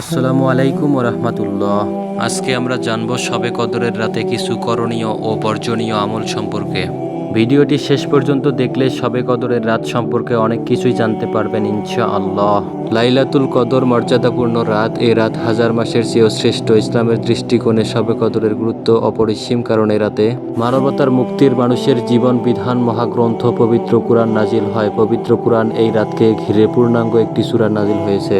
আসসালামু আলাইকুম রহমতুল্লাহ আজকে আমরা জানব সবে কদরের রাতে কিছু করণীয় ও বর্জনীয় আমল সম্পর্কে। ভিডিওটি শেষ পর্যন্ত দেখলে সবে কদরের রাত সম্পর্কে অনেক কিছুই জানতে পারবেন ইনশা আল্লাহ লাইলাতুল কদর মর্যাদাপূর্ণ রাত এ রাত হাজার মাসের চেয়েও শ্রেষ্ঠ ইসলামের দৃষ্টিকোণে সবে কদরের গুরুত্ব অপরিসীম কারণ এ রাতে। মানবতার মুক্তির মানুষের জীবন বিধান মহাগ্রন্থ পবিত্র কুরআন নাজিল হয়। পবিত্র কুরআন এই রাতকে ঘিরে পূর্ণাঙ্গ একটি সূরা নাজিল হয়েছে।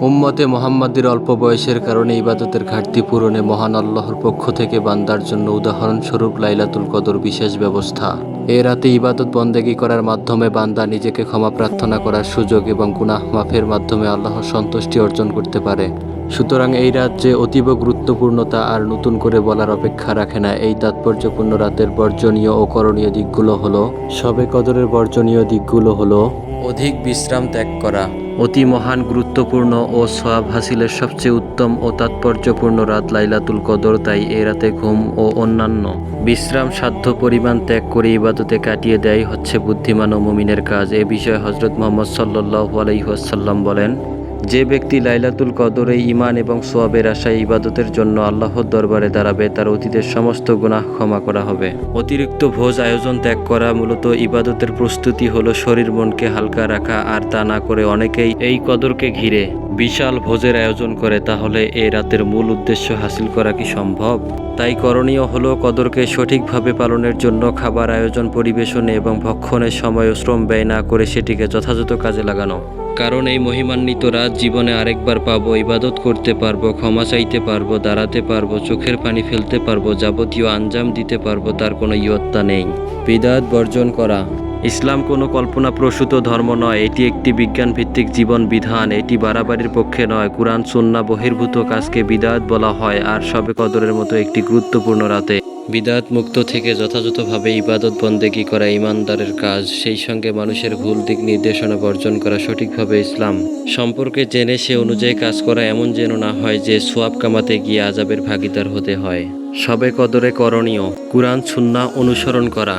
উম্মতে মোহাম্মদের অল্প বয়সের কারণে ইবাদতের ঘাটতি পূরণে মহান আল্লাহর পক্ষ থেকে বান্দার জন্য উদাহরণস্বরূপ লাইলাতুল কদর বিশেষ ব্যবস্থা। এ রাতে ইবাদত বন্দেগি করার মাধ্যমে বান্দা নিজেকে ক্ষমা প্রার্থনা করার সুযোগ এবং গুনাহ মাফের মাধ্যমে আল্লাহর সন্তুষ্টি অর্জন করতে পারে। সুতরাং এই রাত যে অতীব গুরুত্বপূর্ণতা আর নতুন করে বলার অপেক্ষা রাখে না। এই তাৎপর্যপূর্ণ রাতের বর্জনীয় ও করণীয় দিকগুলো হলো, সবে কদরের বর্জনীয় দিকগুলো হলো, অধিক বিশ্রাম ত্যাগ করা। অতি মহান, গুরুত্বপূর্ণ ও সোয়াব হাসিলের সবচেয়ে উত্তম ও তাৎপর্যপূর্ণ রাত লাইলাতুল কদর, তাই এ রাতে ঘুম ও অন্যান্য বিশ্রাম সাধ্য পরিমাণ ত্যাগ করে ইবাদতে কাটিয়ে দেয় হচ্ছে বুদ্ধিমান ও মুমিনের কাজ। এ বিষয়ে হজরত মোহাম্মদ সাল্লাহ আলাইসাল্লাম বলেন যে ব্যক্তি লাইলাতুল কদরে ইমান এবং সোয়াবের আশায় ইবাদতের জন্য আল্লাহর দরবারে দাঁড়াবে, তার অতীতের সমস্ত গুনাহ ক্ষমা করা হবে। অতিরিক্ত ভোজ আয়োজন ত্যাগ করা মূলত ইবাদতের প্রস্তুতি হলো শরীর মনকে হালকা রাখা আর তা না করে অনেকেই এই কদরকে ঘিরে বিশাল ভোজের আয়োজন করে, তাহলে এ রাতের মূল উদ্দেশ্য হাসিল করা কি সম্ভব? তাই করণীয় হলো কদরকে সঠিকভাবে পালনের জন্য খাবার আয়োজন, পরিবেশনে এবং ভক্ষণের সময় ও শ্রম ব্যয় না করে সেটিকে যথাযথ কাজে লাগানো। কারণ এই মহিমান্বিত রাত জীবনে আরেকবার পাবো, ইবাদত করতে পারব, ক্ষমা চাইতে পারব, দাঁড়াতে পারব, চোখের পানি ফেলতে পারব, যাবতীয় আঞ্জাম দিতে পারব, তার কোনো ইয়ত্তা নেই। বিদাত বর্জন করা। ইসলাম কোনো কল্পনাপ্রসূত ধর্ম নয়, এটি একটি বিজ্ঞান ভিত্তিক জীবন বিধান, এটি বাড়াবাড়ির পক্ষে নয়। কোরআন, সুন্না, বহির্ভূত কাজকে বিদাত বলা হয় আর সবে কদরের মতো একটি গুরুত্বপূর্ণ রাতে। বিদাত মুক্ত থেকে যথাযথভাবে ইবাদত বন্দেগী করা ইমানদারের কাজ, সেই সঙ্গে মানুষের ভুল দিক নির্দেশনা বর্জন করা সঠিকভাবে ইসলাম। সম্পর্কে জেনে সে অনুযায়ী কাজ করা এমন যেন না হয় যে সোয়াব কামাতে গিয়ে আজাবের ভাগিদার হতে হয়। সবে কদরে করণীয়। কুরআন, সুন্না অনুসরণ করা।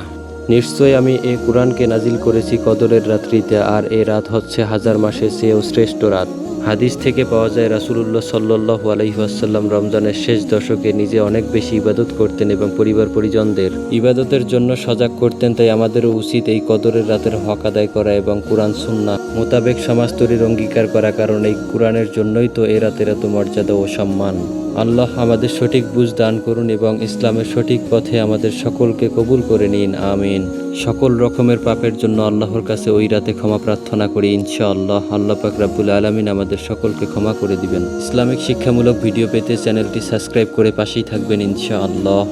নিশ্চয় আমি এ কোরআনকে নাজিল করেছি কদরের রাত্রিতে, আর এ রাত হচ্ছে হাজার মাসের চেয়েও শ্রেষ্ঠ রাত। হাদিস থেকে পাওয়া যায়, রাসুলুল্লাহ সাল্লাহ আলহিহাসাল্লাম রমজানের শেষ দশকে নিজে অনেক বেশি ইবাদত করতেন এবং পরিবার পরিজনদের ইবাদতের জন্য সজাগ করতেন, তাই আমাদেরও উচিত এই কদরের রাতের হক আদায় করা এবং কোরআন সুন্না মোতাবেক সমাজ সমাজতরির অঙ্গীকার করা, কারণ এই কোরআনের জন্যই তো এ রাতের এত মর্যাদা ও সম্মান। আল্লাহ আমাদের সঠিক বুঝ দান করুন এবং ইসলামের সঠিক পথে আমাদের সকলকে কবুল করে নিন আমিন। সকল রকমের পাপের জন্য আল্লাহর কাছে ওই রাতে ক্ষমা প্রার্থনা করি, ইনশাআল্লাহ। আল্লাহ পাক রাব্বুল আলমিন আমাদের সকলকে ক্ষমা করে দিবেন। ইসলামিক শিক্ষামূলক ভিডিও পেতে চ্যানেলটি সাবস্ক্রাইব করে পাশেই থাকবেন, ইনশাআল্লাহ।